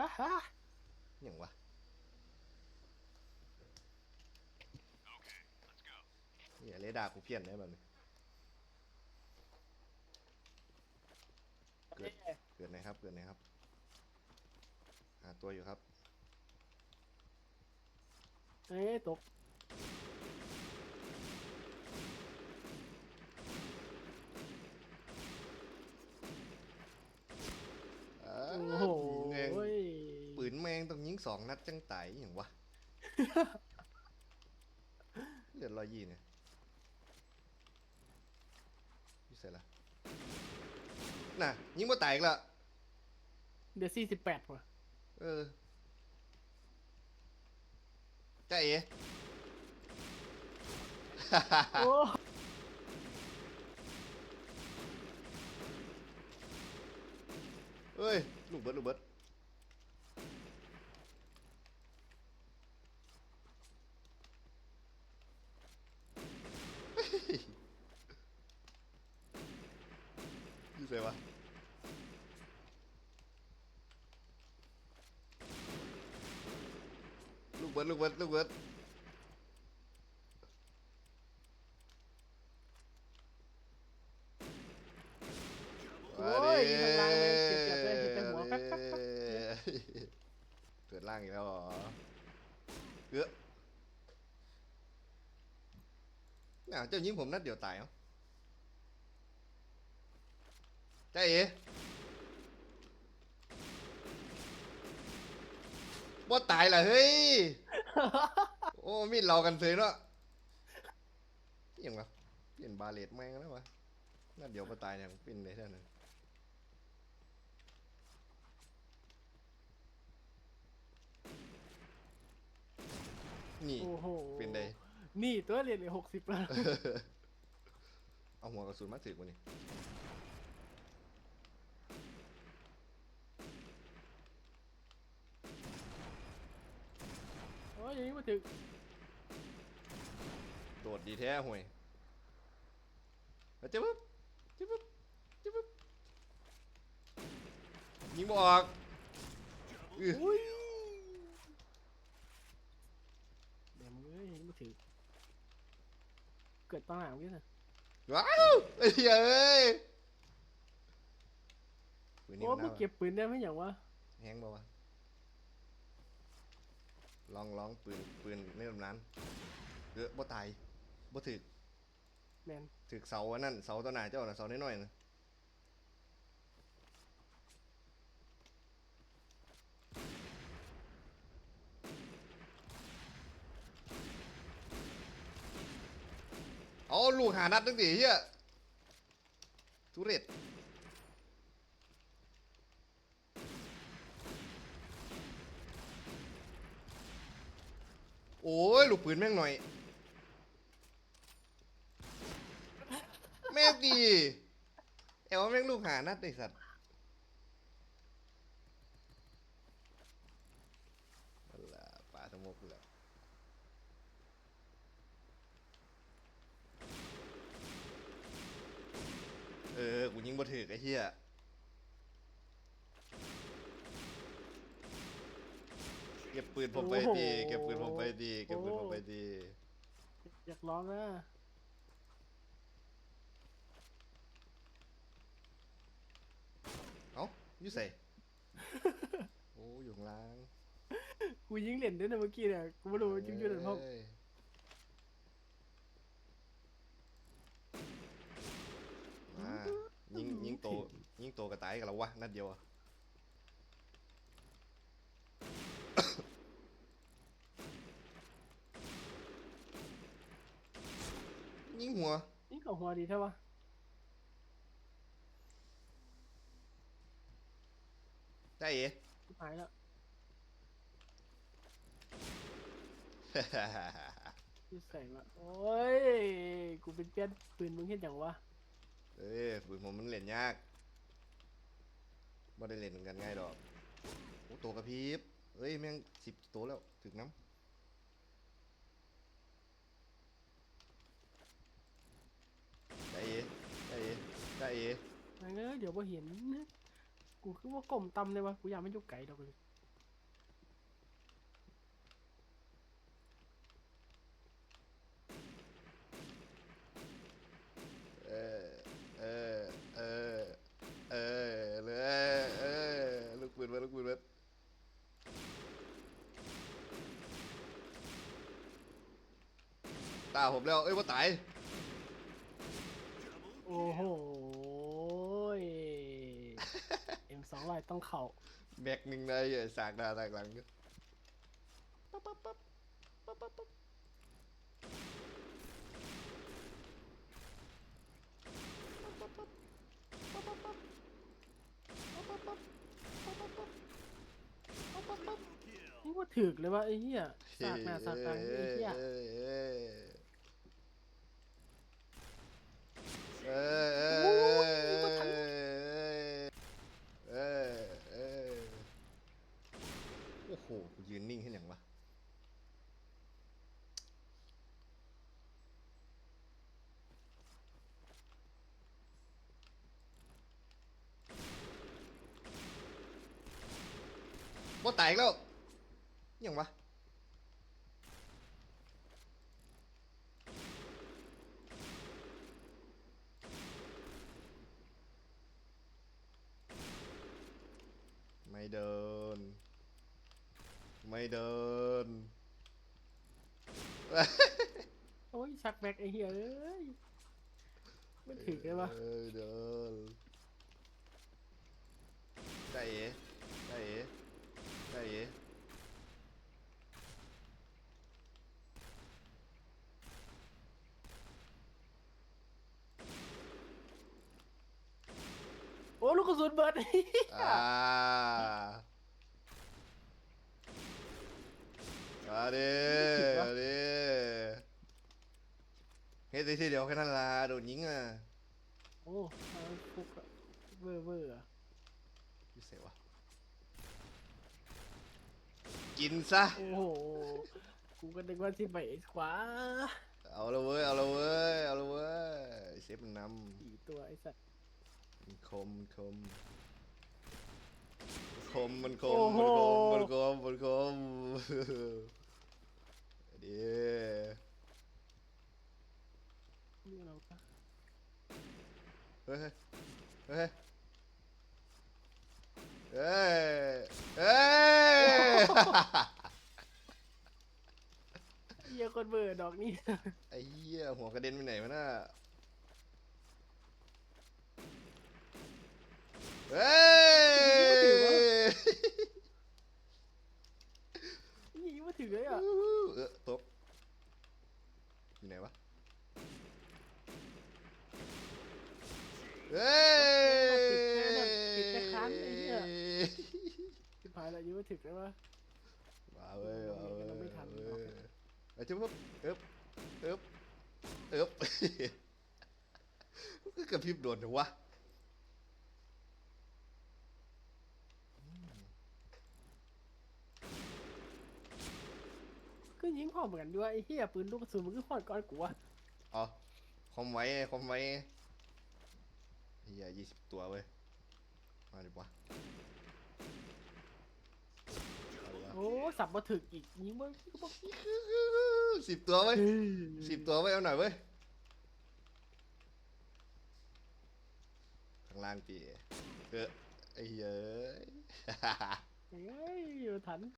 ฮ่าฮ่าอย่างวะเนี่ยเรดาร์กูเพี้ยนได้แบบนี้เกิดเกิดไหนครับ เกิดไหนครับ หาตัวอยู่ครับ เอ้ยตก อ้า โอ้โห แม่งปืนแมงต้องยิง สองนัดจังไตอย่างวะเลือดรอยยี่เนี่ยยี่เสร็จละน่ะ ยิงมาตายอีกและเดี๋ยวสี่สิบแปดว่ะเออจ้าเอ๋ โอ้เอ้ย ลูกเบิดลูกเบิด ยี่ เสร็จวะลูกเบิดลูกเบิดลูกเบิดโอ้ยยิงทางล่างเลยเจ็บเจ็บเลยเจ็บแต่หัวแป๊บแป๊บแป๊บเกิดล่างอีกแล้วเหรอเกือน่าเจ้ายิงผมนัดเดียวตายเหรอ จ้าเอ๋บ่ตายล่ะเฮ้ย โอ้มีดเรากันเลยเนาะเอี่ยงวะเปลี่ยนบาเลตแม่งแล้ววะนัดเดียวบ่ตายเนี่ยเป็นเลยท่านั้นนี่โอ้โหเป็นไดนี่ตัวเรียนเลยหกสิบแล้ว เอาหัวกระสุนมาถือกูนี่ อ้ยยังมาถึงโดดดีแท้ห่วยแล้วจ๊ปุ๊บจ๊ปุ๊บจ๊ปุ๊บยิงบออกอื้ออุ้ยเดี๋ยวมึงเอ้ยยังมาถึงเกิดตอนไหนวะเนี่ยว้าวไอ้เหี้ยเอ้ยปืนนี้โอ้มันมึน่าเก็บปืนได้ไหมอย่างวะแฮงบ่วะ ลองลองปืนปืนในตำนานเออบ่ตายบ่ถึกแมนถึกเสาอันนั่นเสาตัวหน้าเจ้าน่ะเสาน้อยๆนะเอาลูกหานัดตั้งแต่เฮียทุเรศ โอ้ยลูกปืนแม่งหน่อย แม่งดีแอลแม่งลูกหานัดไอสัตว์ปลาสมกแล้วเออ กูยิงบ่ถือไอ้เหี้ย เก็บปืนผมไปดีเก็บปืนผมไปดีเก็บปืนผมไปดีอยากร้องนะเอ้าอยู่ใส่โอ้อยู่ข้างล่างกูยิงเหรียญด้วยนะเมื่อกี้เนี่ยกูไม่รู้ว่ายิงอยู่ไหนเพราะเอ้ยมายิงยิงโตยิงโตกระต่ายกันแล้ววะนัดเดียวอะ ยิงหัว นี่กับหัวดีใช่ปะได้เอ๋ ชิบหายแล้วที่ใส่มาโอ้ย กูเป็นเปี้ยนปืนมึงเห็นอย่างวะ เอ้ยปืนผมมันเล่นยากไม่ได้เล่นกันง่ายดอกโอ้โตกระพริบ เอ้ยแม่งสิบตัวแล้วถึงน้ำได้เอได้เอได้เอ๋งั้นเอ้เดี๋ยวพอเห็น กูคือว่ากลมตำเลยวะกูอยากไม่ยุกไก่ดอกเลย ฆ่าผมแล้ว เอ้ยว่าตาย โอ้โหเอ็มสองร้อยต้องเข่าแบกหนึ่งได้สากดาตากหลังก็ปั๊บปั๊บปั๊บปั๊บปั๊บปั๊บนี่ว่าถึกเลยว่าไอ้เหี้ยสากหน้าสากหลังไอ้เหี้ย เอ้ยเออเอ้ยโอ้ยนี่ว่าทันเออโอ้โหกูยืนนิ่งให้อย่างวะบ่แตกแล้วอิหยังวะ ไม่เดิน ไม่เดิน โอ้ยชักแบ็กไอ้เหี้ยเอ้ยไม่ถึกเลยวะเออเดินได้เอ๋ได้เอ๋ได้เอ๋ โอ้ลูกกระสุ นเบิดไอ้เหี้ยอ่ามาดิมาดิเฮ้ยทีเดียวแค่นั้นละโดนยิงอะโอ้เอาฟุกอะเวอร์เวอร์อะพิเศษวะกินซะ โอ้โห กูก็นึกว่าที่ไปขวา เอาละเว้ย เอาละเว้ย เอาละเว้ยเซฟมันนสี่ตัวไอ้สัตว์ำ มันคมมันคมคมมันคมมันคมมันคมมันคมเดี๋ยวนี่เราปะเฮ้ยเฮ้ยเฮ้ยเฮ้ย เหี้ยคนเบื่อดอกนี่ ไอ้เหี้ยหัวกระเด็นไปไหนวะน่ะ เฮ้ยนี่มาถึงเลยอะเออตกอยู่ไหนวะเฮ้ยติดแค่คันไอ้เหี้ยสิบหายแล้วยังไม่ถึงเลยวะมาเว้ยมาเว้ยเราไม่ทันมาเว้ยไอ้เจ้าพวกเอ๊บเอ๊บเอ๊บก็กระพริบโดนเถอะวะ ยิงพร้อมเหมือนกันด้วยไอ้เหี้ยปืนลูกกระสุนมันก็พอดก้อนกูวะอ๋อคอมไว้คอมไว้เฮียยี่สิบตัวเว้ย มาดิวะเอาวะโอ้สับมาถึกอีกยิงมันก็บอกสิบตัวเว้ยสิบตัวเว้ยเอาหน่อยเว้ยข้างล่างปีเออไอ้เหี้ยเอ้ยเฮ้ยอยู่ทัน